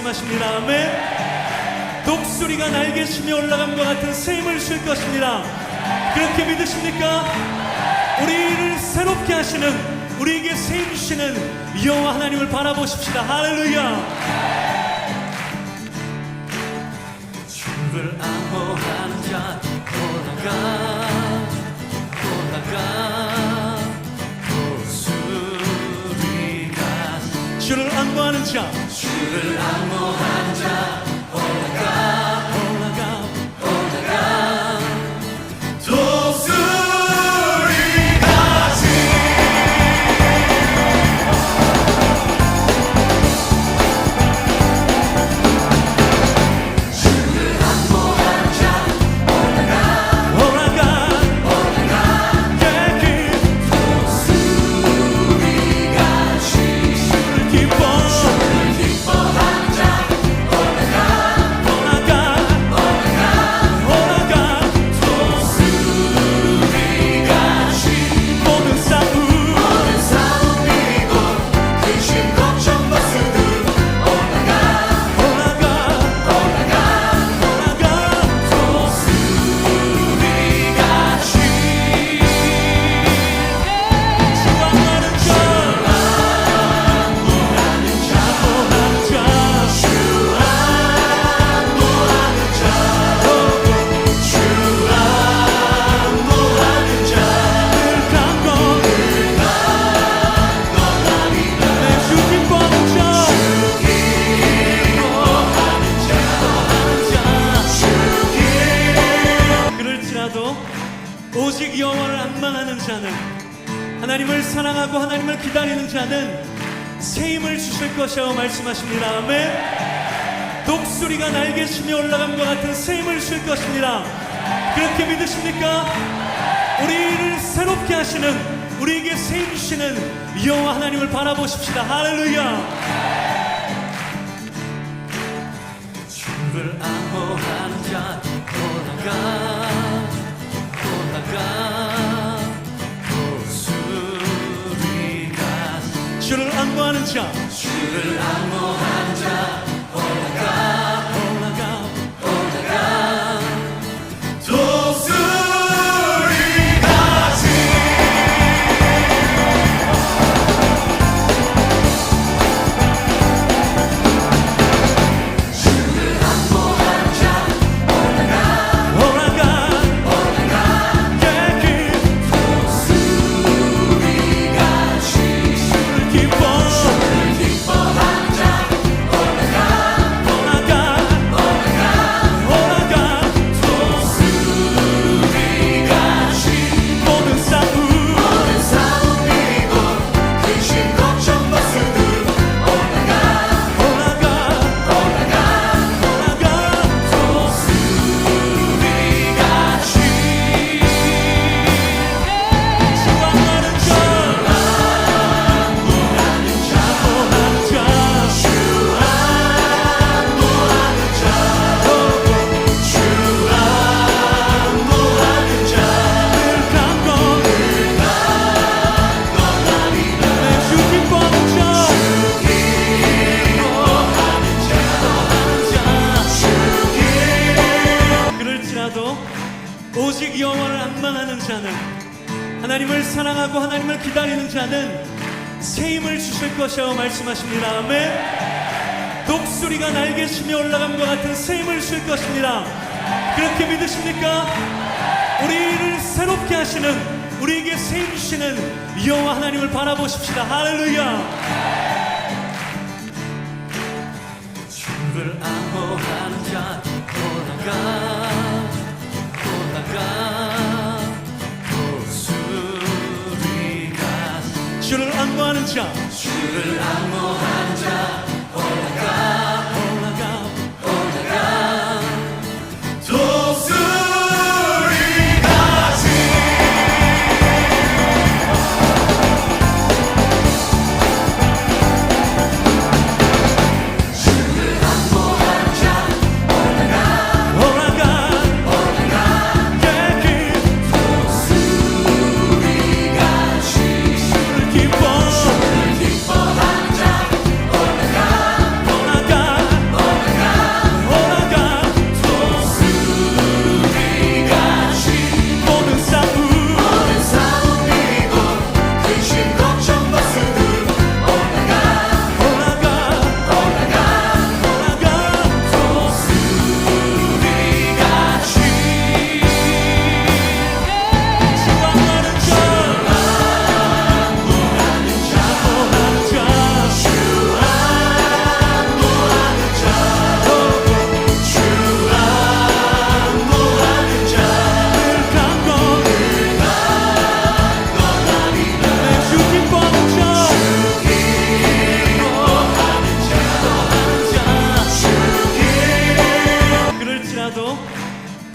말씀하십니다. 아멘. 독수리가 날개 치며 올라감과 같은 새 힘을 주실 것입니다. 그렇게 믿으십니까? 우리를 새롭게 하시는 우리에게 새힘 주시는 여호와 하나님을 바라보십시다. 할렐루야. 주를 암호하는 자 올라가 안보하는 자. 주를 암호하는 자 하나님을 기다리는 자는 새 힘을 주실 것이라고 말씀하십니다. 아멘. 독수리가 날개 치며 올라감과 같은 새 힘을 주실 것입니다. 그렇게 믿으십니까? 우리를 새롭게 하시는 우리에게 새 힘 주시는 여호와 하나님을 바라보십시다. 할렐루야. 주를 암호하는 자 올라가 안보하는 자. 주를 암호하는 자 올라가 오직 여호와를 안망하는 자는 하나님을 사랑하고 하나님을 기다리는 자는 새 힘을 주실 것이라고 말씀하십니다. 아멘. 독수리가 날개 치며 올라감과 같은 새 힘을 주실 것입니다. 그렇게 믿으십니까? 우리를 새롭게 하시는 우리에게 새 힘 주시는 여호와 하나님을 바라보십시다. 할렐루야. 주를 암호하는 자 독수리가 주를 안보하는 자. 주를 암호하는 자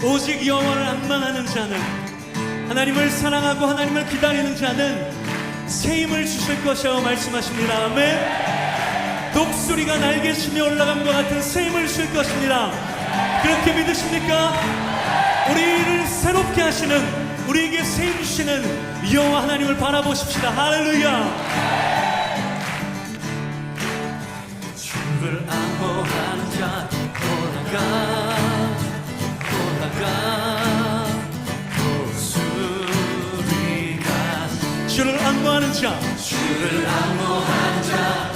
안망하는 자는 하나님을 사랑하고 하나님을 기다리는 자는 새 힘을 주실 것이라고 말씀하십니다. 아멘. 독수리가 날개 치며 올라감과 같은 새 힘을 주실 것입니다. 그렇게 믿으십니까? 우리를 새롭게 하시는 우리에게 새 힘 주시는 여호와 하나님을 바라보십시다. 할렐루야. 주를 안보하는 자 올라가 주를 안무하는 자. 주를 안보하는 자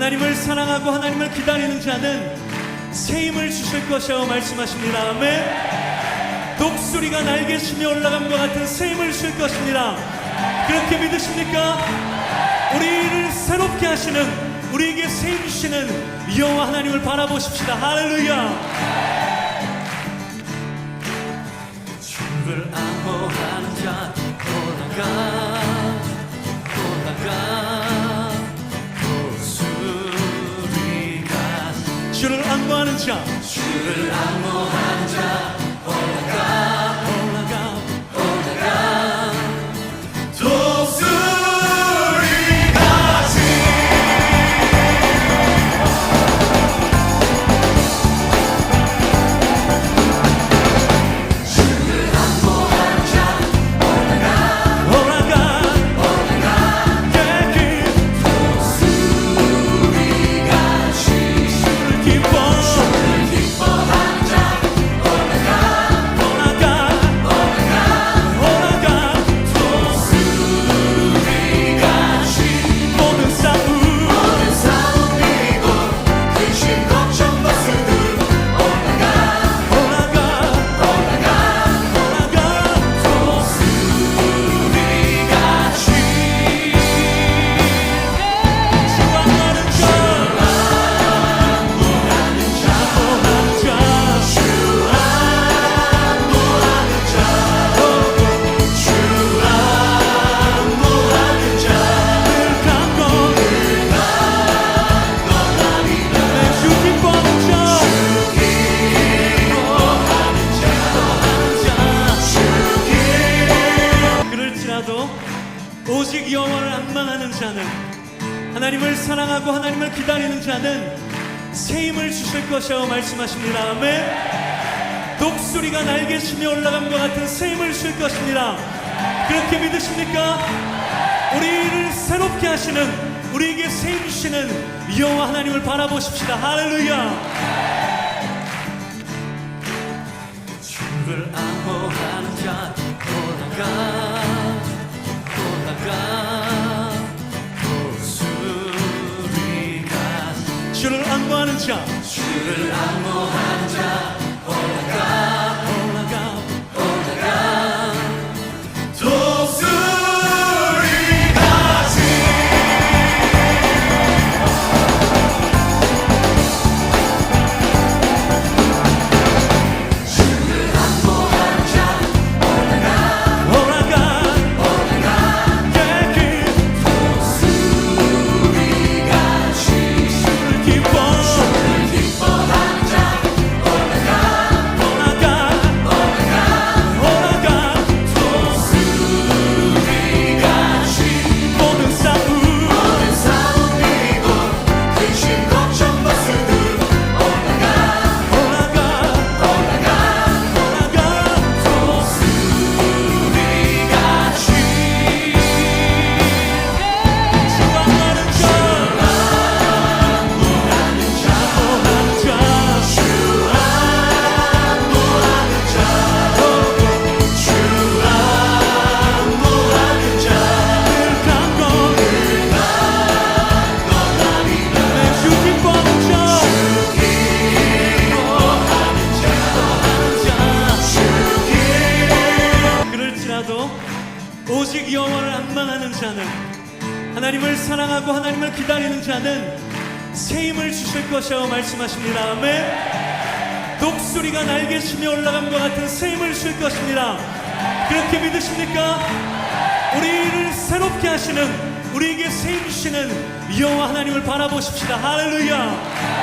하나님을 사랑하고 하나님을 기다리는 자는 새 힘을 주실 것이라고 말씀하십니다. 아멘. 독수리가 날개 치며 올라감과 같은 새 힘을 주실 것입니다. 그렇게 믿으십니까? 우리를 새롭게 하시는 우리에게 새 힘 주시는 여호와 하나님을 바라보십시다. 할렐루야. 주를 안보하는 자 올라가 올라가 안무하는 자. 주를 안보하는 자 하나님을 사랑하고 하나님을 기다리는 자는 새 힘을 주실 것이라고 말씀하십니다. 아멘. 독수리가 날개 치며 올라감과 같은 새 힘을 주실 것입니다. 그렇게 믿으십니까? 우리를 새롭게 하시는 우리에게 새 힘 주시는 여호와 하나님을 바라보십시다. 할렐루야. 주를 안보하는 자 올라가 안무하는 자. 주를 안보하는 자 사랑하고 하나님을 기다리는 자는 새 힘을 주실 것이라고 말씀하십니다. 아멘. 독수리가 날개 치며 올라감과 같은 새 힘을 주실 것입니다. 그렇게 믿으십니까? 우리를 새롭게 하시는 우리에게 새 힘 주시는 여호와 하나님을 바라보십시다. 할렐루야.